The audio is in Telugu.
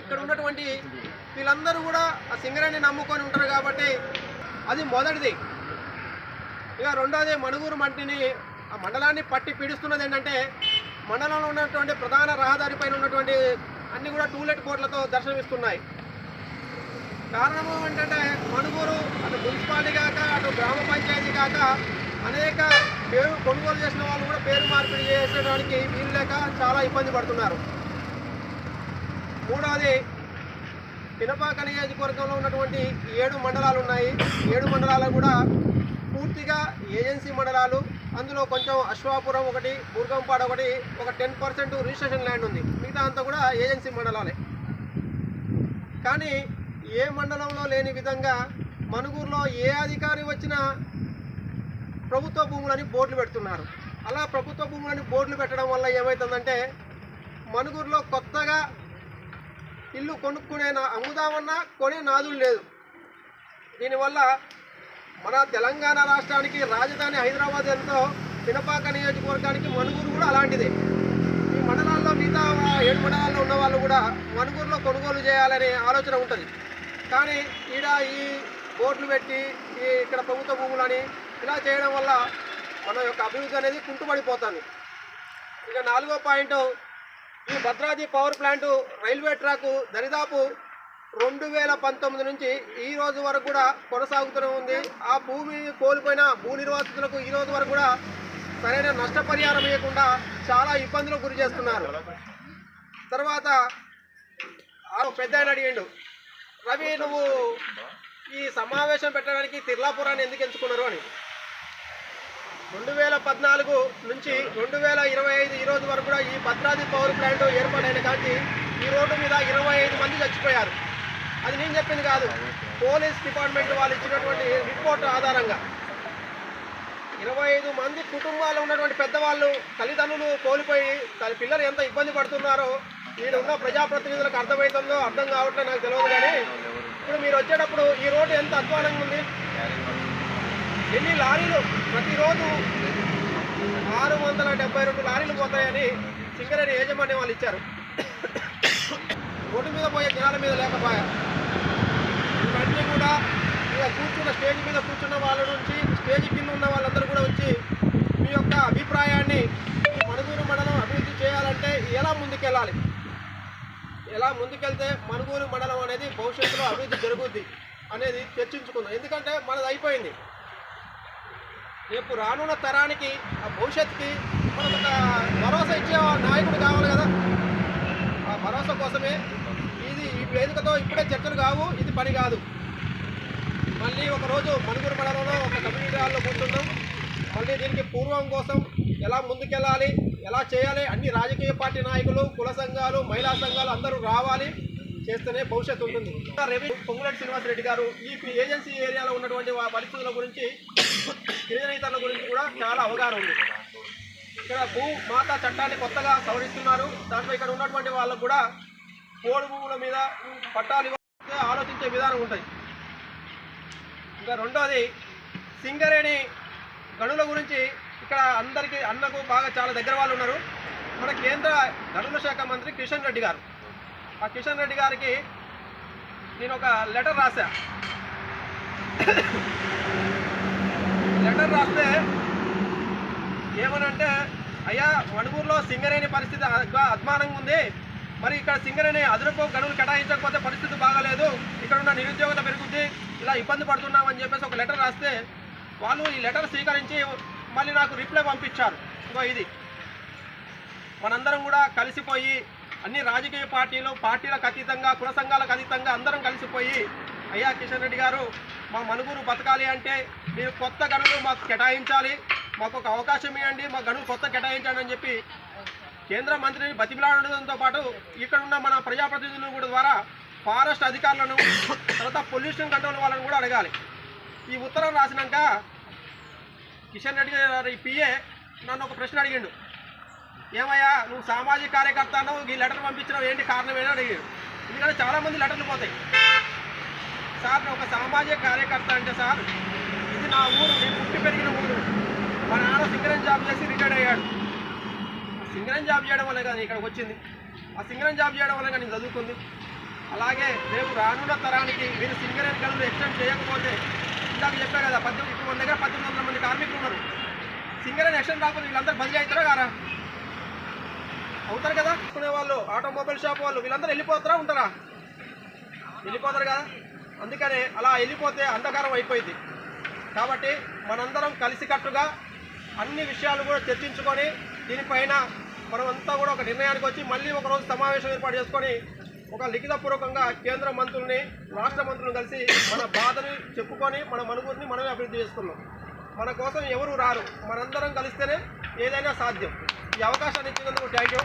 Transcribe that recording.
ఇక్కడ ఉన్నటువంటి వీళ్ళందరూ కూడా ఆ సింగరేణి నమ్ముకొని ఉంటారు కాబట్టి అది మొదటిది. ఇక రెండోది మణుగూరు మంటిని ఆ మండలాన్ని పట్టి పీడిస్తున్నది ఏంటంటే మండలంలో ఉన్నటువంటి ప్రధాన రహదారి పైన ఉన్నటువంటి అన్ని కూడా టూలెట్ కోట్లతో దర్శనమిస్తున్నాయి. కారణము ఏంటంటే మణుగూరు అటు మున్సిపాలిటీ కాక అటు గ్రామ పంచాయతీ కాక అనేక పేరు కొనుగోలు చేసిన వాళ్ళు కూడా పేరు మార్పిడి చేసేయడానికి వీలు లేక చాలా ఇబ్బంది పడుతున్నారు. మూడవది పినపాక నియోజకవర్గంలో ఉన్నటువంటి ఏడు మండలాలు ఉన్నాయి ఏడు మండలాలు కూడా పూర్తిగా ఏజెన్సీ మండలాలు. అందులో కొంచెం అశ్వాపురం ఒకటి బుర్గంపాడ ఒకటి ఒక టెన్ పర్సెంట్ రిజిస్ట్రేషన్ ల్యాండ్ ఉంది. మిగతా అంతా కూడా ఏజెన్సీ మండలాలే. కానీ ఏ మండలంలో లేని విధంగా మనుగూరులో ఏ అధికారి వచ్చినా ప్రభుత్వ భూములని బోర్డులు పెడుతున్నారు. అలా ప్రభుత్వ భూములని బోర్డులు పెట్టడం వల్ల ఏమవుతుందంటే మనుగూరులో కొత్తగా ఇల్లు కొనుక్కునే అమ్ముదామన్నా కొనే నాదులు లేదు. దీనివల్ల మన తెలంగాణ రాష్ట్రానికి రాజధాని హైదరాబాద్ ఎంతో పినపాక నియోజకవర్గానికి మణుగూరు కూడా అలాంటిదే. ఈ మండలాల్లో మిగతా ఏడు మండలాల్లో ఉన్న వాళ్ళు కూడా మణుగూరులో కొనుగోలు చేయాలనే ఆలోచన ఉంటుంది. కానీ ఈడ ఈ బోర్డులు పెట్టి ఈ ఇక్కడ ప్రభుత్వ భూములని ఇలా చేయడం వల్ల మన యొక్క అభివృద్ధి అనేది కుంటుపడిపోతుంది. ఇక నాలుగో పాయింట్ ఈ Bhadradri power plant railway track దరిదాపు రెండు వేల పంతొమ్మిది నుంచి ఈ రోజు వరకు కూడా కొనసాగుతూనే ఉంది. ఆ భూమి కోల్పోయిన భూ నిర్వాసితులకు ఈ రోజు వరకు కూడా సరైన నష్టపరిహారం ఇవ్వకుండా చాలా ఇబ్బందులకు గురి చేస్తున్నారు. తర్వాత ఆ పెద్ద ఆయన అడిగిండు రవి నువ్వు ఈ సమావేశం పెట్టడానికి తిర్లాపురాన్ని ఎందుకు ఎంచుకున్నారు? అని. రెండు వేల పద్నాలుగు నుంచి రెండు వేల ఇరవై ఐదు ఈ రోజు వరకు కూడా ఈ భద్రాద్రి పవర్ ప్లాంట్ ఏర్పాటైన కానీ ఈ రోడ్డు మీద ఇరవై ఐదు మంది చచ్చిపోయారు. అది నేను చెప్పింది కాదు. పోలీస్ డిపార్ట్మెంట్ వాళ్ళు ఇచ్చినటువంటి రిపోర్ట్ ఆధారంగా ఇరవై ఐదు మంది కుటుంబాల్లో ఉన్నటువంటి పెద్దవాళ్ళు తల్లిదండ్రులు కోల్పోయి తన పిల్లలు ఎంత ఇబ్బంది పడుతున్నారో ఈడ ప్రజాప్రతినిధులకు అర్థమవుతుందో అర్థం కావట్లేదు నాకు తెలియదు కానీ ఇప్పుడు మీరు వచ్చేటప్పుడు ఈ రోడ్డు ఎంత అధ్వానంగా ఉంది? ఎన్ని లారీలు? ప్రతిరోజు ఆరు వందల డెబ్బై రెండు లారీలు పోతాయని సింగరేణి యాజమాన్యం వాళ్ళు ఇచ్చారు. రోడ్డు మీద పోయే జనాల మీద లేకపోయా? ఇవన్నీ కూడా ఇలా కూర్చున్న స్టేజ్ మీద కూర్చున్న వాళ్ళ నుంచి స్టేజ్ కింద ఉన్న వాళ్ళందరూ కూడా వచ్చి మీ యొక్క అభిప్రాయాన్ని మణగూరు మణుగూరు మండలం అభివృద్ధి చేయాలంటే ఎలా ముందుకెళ్ళాలి? ఎలా ముందుకెళ్తే మణుగూరు మండలం అనేది భవిష్యత్తులో అభివృద్ధి జరుగుద్ది అనేది చర్చించుకుందాం. ఎందుకంటే మనది అయిపోయింది. రేపు రానున్న తరానికి ఆ భవిష్యత్తుకి మనకు ఒక భరోసా ఇచ్చే నాయకుడు కావాలి కదా. ఆ భరోసా కోసమే ఇది ఈ వేదికతో ఇప్పుడే చర్చలు కావు ఇది పని కాదు. మళ్ళీ ఒకరోజు మణుగురు మండలంలో ఒక కమ్యూనిటీ హాల్లో కూర్చున్నాం మళ్ళీ దీనికి పూర్వం కోసం ఎలా ముందుకెళ్ళాలి ఎలా చేయాలి అన్ని రాజకీయ పార్టీ నాయకులు కుల సంఘాలు మహిళా సంఘాలు అందరూ రావాలి. చేస్తేనే భవిష్యత్తు ఉంటుంది. రెవెన్యూ పొంగులెట్టి శ్రీనివాసరెడ్డి గారు ఈ ఏజెన్సీ ఏరియాలో ఉన్నటువంటి పరిస్థితుల గురించి గిరిజనేతల గురించి కూడా చాలా అవగాహన ఉంది. ఇక్కడ భూ మాతా చట్టాన్ని కొత్తగా సవరిస్తున్నారు. దాంట్లో ఇక్కడ ఉన్నటువంటి వాళ్ళకు కూడా పోడు భూముల మీద పట్టాలు ఆలోచించే విధానం ఉంటుంది ఇంకా రెండోది సింగరేణి గనుల గురించి ఇక్కడ అందరికీ అన్నకు బాగా చాలా దగ్గర వాళ్ళు ఉన్నారు. మన కేంద్ర గనుల శాఖ మంత్రి కిషన్ రెడ్డి గారు. ఆ కిషన్ రెడ్డి గారికి నేను ఒక లెటర్ రాశా. లెటర్ రాస్తే ఏమనంటే అయ్యా మణుగూరులో సింగరేణి పరిస్థితి అద్మానంగా ఉంది. మరి ఇక్కడ సింగరేణి అదనపు గడువులు కేటాయించకపోతే పరిస్థితి బాగాలేదు. ఇక్కడ ఉన్న నిరుద్యోగత పెరుగుద్ది. ఇలా ఇబ్బంది పడుతున్నామని చెప్పేసి ఒక లెటర్ రాస్తే వాళ్ళు ఈ లెటర్ స్వీకరించి మళ్ళీ నాకు రిప్లై పంపించారు. ఇగో ఇది. మనందరం కూడా కలిసిపోయి అన్ని రాజకీయ పార్టీలు పార్టీలకు అతీతంగా కుల సంఘాలకు అతీతంగా అందరం కలిసిపోయి అయ్యా కిషన్ రెడ్డి గారు మా మనుగురు బతకాలి అంటే మీరు కొత్త గనులు మాకు కేటాయించాలి మాకు ఒక అవకాశం ఇవ్వండి మా గనులు కొత్త కేటాయించండి అని చెప్పి కేంద్ర మంత్రిని బతిమిలాడడంతో పాటు ఇక్కడ ఉన్న మన ప్రజాప్రతినిధులు కూడా ద్వారా ఫారెస్ట్ అధికారులను తర్వాత పొల్యూషన్ కంట్రోల్ వాళ్ళని కూడా అడగాలి. ఈ ఉత్తరం రాసినాక కిషన్ రెడ్డి గారి పిఏ నన్ను ఒక ప్రశ్న అడిగిండు. ఏమయ్యా నువ్వు సామాజిక కార్యకర్తను ఈ లెటర్ పంపించడం ఏంటి కారణం ఏదో అడిగాడు. ఎందుకంటే చాలామంది లెటర్లు పోతాయి. సార్ ఒక సామాజిక కార్యకర్త అంటే సార్ ఇది నా ఊరు నేను పుట్టి పెరిగిన ఊరు. మా నాన్న సింగరం జాబ్ చేసి రిటైర్డ్ అయ్యాడు. సింగరం జాబ్ చేయడం వల్ల కదా ఇక్కడికి వచ్చింది. ఆ సింగరం జాబ్ చేయడం వల్ల నేను చదువుకుంది. అలాగే రేపు రానున్న తరానికి మీరు సింగరేణి గదులు ఎక్స్టెండ్ చేయకపోతే ఇందాక చెప్పా కదా పద్దెనిమిది ఇప్పుడు మన దగ్గర పద్దెనిమిది వందల మంది కార్మికులు ఉన్నారు. సింగరేణి ఎక్స్టెండ్ రాకపోతే వీళ్ళందరూ బదిలీ అవుతారా కారా? అవుతారు కదా? కొనే వాళ్ళు ఆటోమొబైల్ షాప్ వాళ్ళు వీళ్ళందరూ వెళ్ళిపోతారా ఉంటారా? వెళ్ళిపోతారు కదా? అందుకనే అలా వెళ్ళిపోతే అంధకారం అయిపోయింది. కాబట్టి మనందరం కలిసికట్టుగా అన్ని విషయాలు కూడా చర్చించుకొని దీనిపైన మనమంతా కూడా ఒక నిర్ణయానికి వచ్చి మళ్ళీ ఒక రోజు సమావేశం ఏర్పాటు చేసుకొని ఒక లిఖితపూర్వకంగా కేంద్ర మంత్రుల్ని రాష్ట్ర మంత్రులను కలిసి మన బాధని చెప్పుకొని మన మనుగురిని మనమే అభివృద్ధి చేసుకున్నాం. మన కోసం ఎవరు రారు? మనందరం కలిస్తేనే ఏదైనా సాధ్యం. ఈ అవకాశాన్ని ఇచ్చినందుకు థ్యాంక్ యూ